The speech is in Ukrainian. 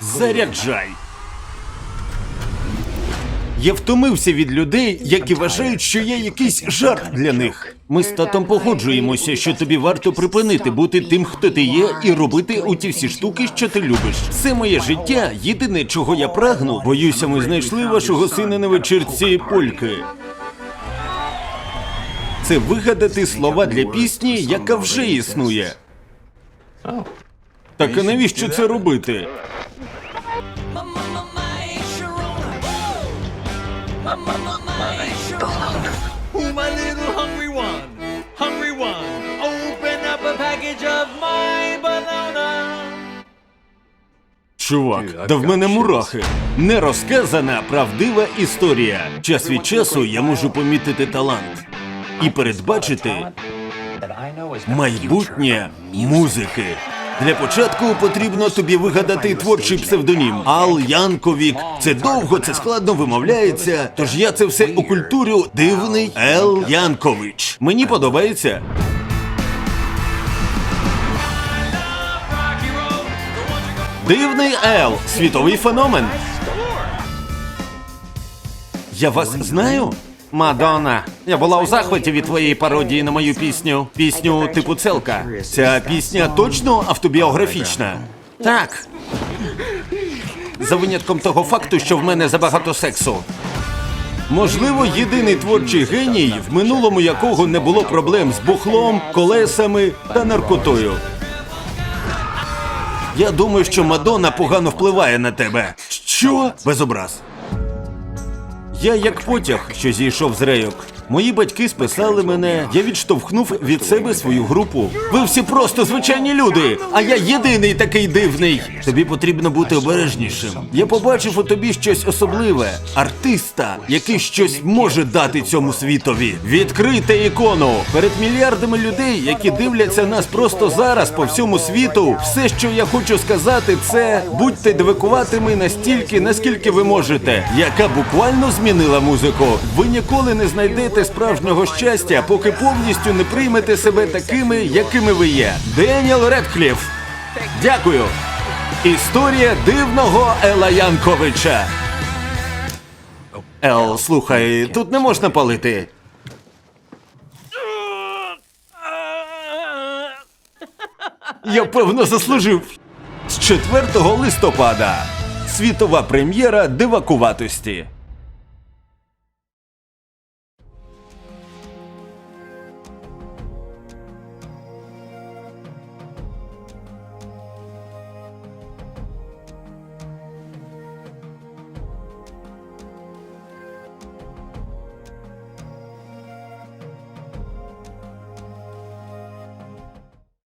Заряджай. Я втомився від людей, які вважають, що я якийсь жарт для них. Ми з татом погоджуємося, що тобі варто припинити бути тим, хто ти є, і робити оті всі штуки, що ти любиш. Це моє життя. Єдине, чого я прагну. Боюся, ми знайшли вашого сина на вечірці польки. Це вигадати слова для пісні, яка вже існує. Так а навіщо це робити? My little hungry one? Hungry one. Open up a package of my banana. Чувак, да в мене мурахи. Нерозказана правдива історія. Час від часу я можу помітити талант і передбачити майбутнє музики. Для початку потрібно тобі вигадати творчий псевдонім. Ал Янковік. Це довго, це складно вимовляється. Тож я це все окультурю дивний Ел Янкович. Мені подобається. Дивний Ел, світовий феномен. Я вас знаю? Мадонна, я була у захваті від твоєї пародії на мою пісню. Пісню типу Целка. Ця пісня точно автобіографічна. Так. За винятком того факту, що в мене забагато сексу. Можливо, єдиний творчий геній, в минулому якого не було проблем з бухлом, колесами та наркотою. Я думаю, що Мадонна погано впливає на тебе. Що? Без образ. Я як потяг, що зійшов з рейок. Мої батьки списали мене, я відштовхнув від себе свою групу. Ви всі просто звичайні люди, а я єдиний такий дивний. Тобі потрібно бути обережнішим. Я побачив у тобі щось особливе, артиста, який щось може дати цьому світові. Відкрийте ікону перед мільярдами людей, які дивляться нас просто зараз по всьому світу. Все, що я хочу сказати, це будьте дивакуватими настільки, наскільки ви можете, яка буквально змінила музику. Ви ніколи не знайдете справжнього щастя, поки повністю не приймете себе такими, якими ви є. Деніел Редкліф. Дякую. Історія дивного Ела Янковича. Ел, слухай, тут не можна палити. Я певно заслужив. З 4 листопада. Світова прем'єра дивакуватості.